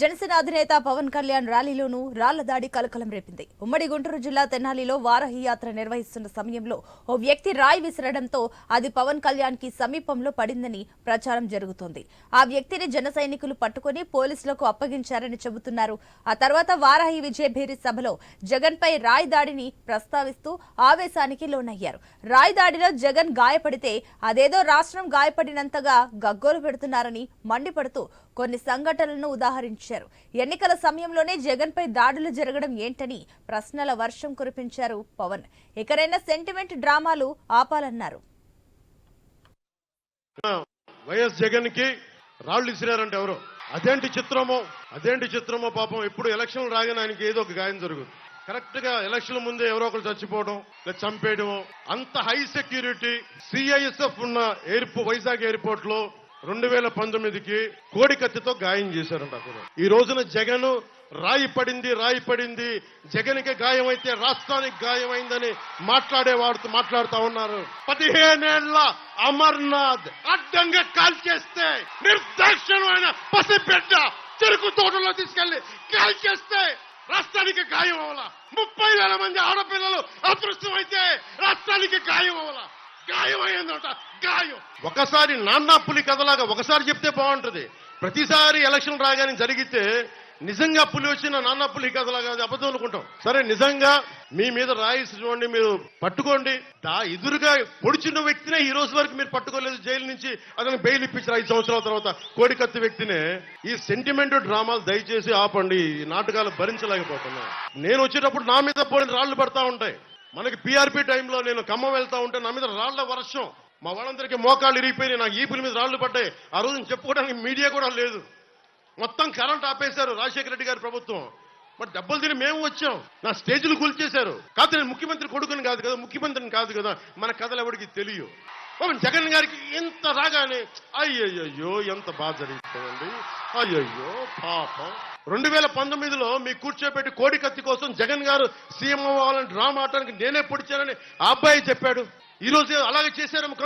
జనసేన అధినేత పవన్ కళ్యాణ్ ర్యాలీలోనూ రాళ్ళ దాడి కలకలం రేపింది. ఉమ్మడి గుంటూరు జిల్లా తెనాలిలో వారాహి యాత్ర నిర్వహిస్తున్న సమయంలో ఓ వ్యక్తి రాయి విసరడంతో అది పవన్ కళ్యాణ్కి సమీపంలో పడిందని ప్రచారం జరుగుతోంది. ఆ వ్యక్తిని జన సైనికులు పట్టుకుని పోలీసులకు అప్పగించారని చెబుతున్నారు. ఆ తర్వాత వారాహి విజయభేరి సభలో జగన్ పై రాయి దాడిని ప్రస్తావిస్తూ ఆవేశానికి లోనయ్యారు. రాయి దాడిలో జగన్ గాయపడితే అదేదో రాష్ట్రం గాయపడినంతగా గగ్గోలు పెడుతున్నారని మండిపడుతూ కొన్ని సంఘటనలను ఉదాహరించారు ఎన్నికల సమయంలోనే జగన్పై దాడులు జరగడం ఏంటని ప్రశ్నల వర్షం కురిపించారు పవన్. ఇకరైనా సెంటిమెంట్ డ్రామాలు ఆపాలన్నారు. వైఎస్ జగన్కి రాళ్ళు ఇసిరారంటే ఎవరు? అదేంటి చిత్రమో? అదేంటి చిత్రమో పాపం ఎప్పుడు ఎలక్షన్లు రాగానే ఆయనకి ఏదో ఒక గాయం జరుగుతుంది కరెక్ట్గా ఎలక్షన్ ముందే ఎవరో ఒకరు చచ్చిపోవడం లేదా చంపేయడం అంత హై సెక్యూరిటీ సిఐఎస్ఎఫ్ ఉన్న ఎయిర్పో వైజాగ్ ఎయిర్పోర్ట్లో రెండు వేల పంతొమ్మిదికి కోడి కత్తితో గాయం చేశారంట అక్కడ ఈ రోజున జగన్ రాయి పడింది రాయి పడింది. జగన్కి గాయమైతే రాష్ట్రానికి గాయమైందని మాట్లాడే వాడుతూ మాట్లాడుతా ఉన్నారు. పదిహేనేళ్ళ అమర్నాథ్ అడ్డంగా కాల్ చేస్తే నిర్దాక్షిణమైన పసిబిడ్డ చెరుకు తోటలో తీసుకెళ్ళి కాల్ చేస్తే రాష్ట్రానికి గాయం అవ్వాల? ముప్పై వేల మంది ఆడపిల్లలు అదృష్టమైతే రాష్ట్రానికి గాయం అవ్వాల? గాయం గాయం. ఒకసారి నాన్న పులి కథలాగా ఒకసారి చెప్తే బాగుంటుంది. ప్రతిసారి ఎలక్షన్ రాగానే జరిగితే నిజంగా పులి వచ్చిన నాన్న పులి కథలాగా అబద్ధం అనుకుంటాం. సరే నిజంగా మీ మీద రాయిస్ చూడండి మీరు పట్టుకోండి. దా ఎదురుగా పొడిచిన వ్యక్తినే ఈ రోజు వరకు మీరు పట్టుకోలేదు. జైలు నుంచి అతను బెయిల్ ఇప్పించారు ఐదు సంవత్సరాల తర్వాత. కోడికత్తి వ్యక్తినే ఈ సెంటిమెంట్ డ్రామాలు దయచేసి ఆపండి. ఈ నాటకాలు భరించలేకపోతున్నా. నేను వచ్చేటప్పుడు నా మీద పోయిన రాళ్ళు పడతా ఉంటాయి. మనకి పీఆర్పీ టైంలో నేను ఖమ్మం వెళ్తా ఉంటే నా మీద రాళ్ళ వర్షం. మా వాళ్ళందరికీ మోకాళ్ళు ఇరిగిపోయినాయి నాకు ఈపుల మీద రాళ్ళు పడ్డాయి. ఆ రోజు చెప్పుకోవడానికి మీడియా కూడా లేదు. మొత్తం కరెంట్ ఆపేశారు రాజశేఖర రెడ్డి గారి ప్రభుత్వం. మరి డబ్బులు తిని మేము వచ్చాం. నా స్టేజ్లు కూల్చేశారు. కాదు నేను ముఖ్యమంత్రి కొడుకుని కాదు కదా ముఖ్యమంత్రిని కాదు కదా మన కథలు ఎవరికి తెలియవు. జగన్ గారికి ఇంత రాగానే అయ్యయ్యో ఎంత బాధ జరుగుతుందండి అయ్యయ్యో పాపం. రెండు వేల పంతొమ్మిదిలో మీ కూర్చోబెట్టి కోడి కత్తి కోసం జగన్ గారు సీఎం అవ్వాలని డ్రామా ఆడటానికి నేనే పొడిచానని ఆ అబ్బాయి చెప్పాడు. ఈ రోజు అలాగే చేశారు